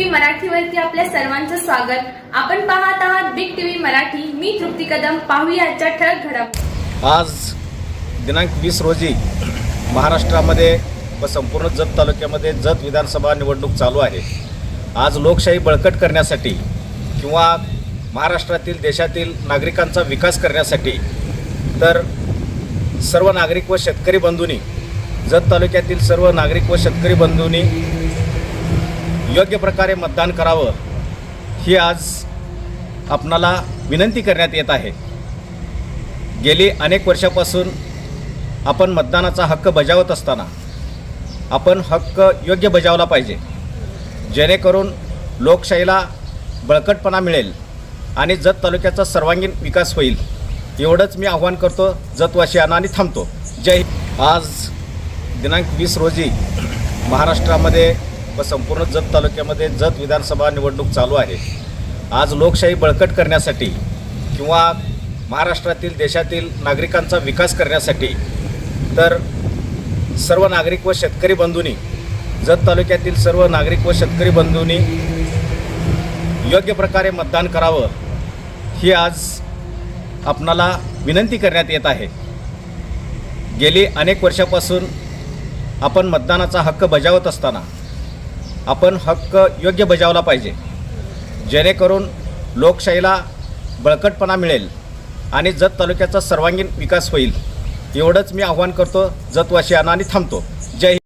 मराठीवरती आपल्या सर्वांचं स्वागत. आपण पाहत आहात बिग टीव्ही मराठी. मी तृप्ती कदम. पाहूया आजच्या ठळक घडामोडी. आज दिनांक वीस रोजी महाराष्ट्रामध्ये व संपूर्ण जत तालुक्यामध्ये जत विधानसभा निवडणूक चालू आहे. आज लोकशाही बळकट करण्यासाठी किंवा महाराष्ट्रातील देशातील नागरिकांचा विकास करण्यासाठी तर सर्व नागरिक व शेतकरी बंधूंनी जत तालुक्यातील सर्व नागरिक व शेतकरी बंधूंनी योग्य प्रकारे मतदान करावं ही आज आपणाला विनंती करण्यात येत आहे. गेली अनेक वर्षापासून आपण मतदानाचा हक्क बजावत असताना आपण हक्क योग्य बजावला पाहिजे. जेणेकरून लोकशाहीला बळकटपणा मिळेल आणि जत तालुक्याचा सर्वांगीण विकास होईल. एवढंच मी आव्हान करतो जतवासियांना आणि थांबतो. जय आज दिनांक वीस रोजी महाराष्ट्रामध्ये व संपूर्ण जत तालुक्यामध्ये जत विधानसभा निवडणूक चालू आहे. आज लोकशाही बळकट करण्यासाठी किंवा महाराष्ट्रातील देशातील नागरिकांचा विकास करण्यासाठी तर सर्व नागरिक व शेतकरी बंधूंनी जत तालुक्यातील सर्व नागरिक व शेतकरी बंधूंनी योग्य प्रकारे मतदान करावं ही आज आपणाला विनंती करण्यात येत आहे. गेली अनेक वर्षापासून आपण मतदानाचा हक्क बजावत असताना आपण हक्क योग्य बजावला पाहिजे. जेणेकरून लोकशाहीला बळकटपणा मिळेल आणि जत तालुक्याचा सर्वांगीण विकास होईल. एवढंच मी आव्हान करतो जतवासियांना आणि थांबतो. जय हिंद.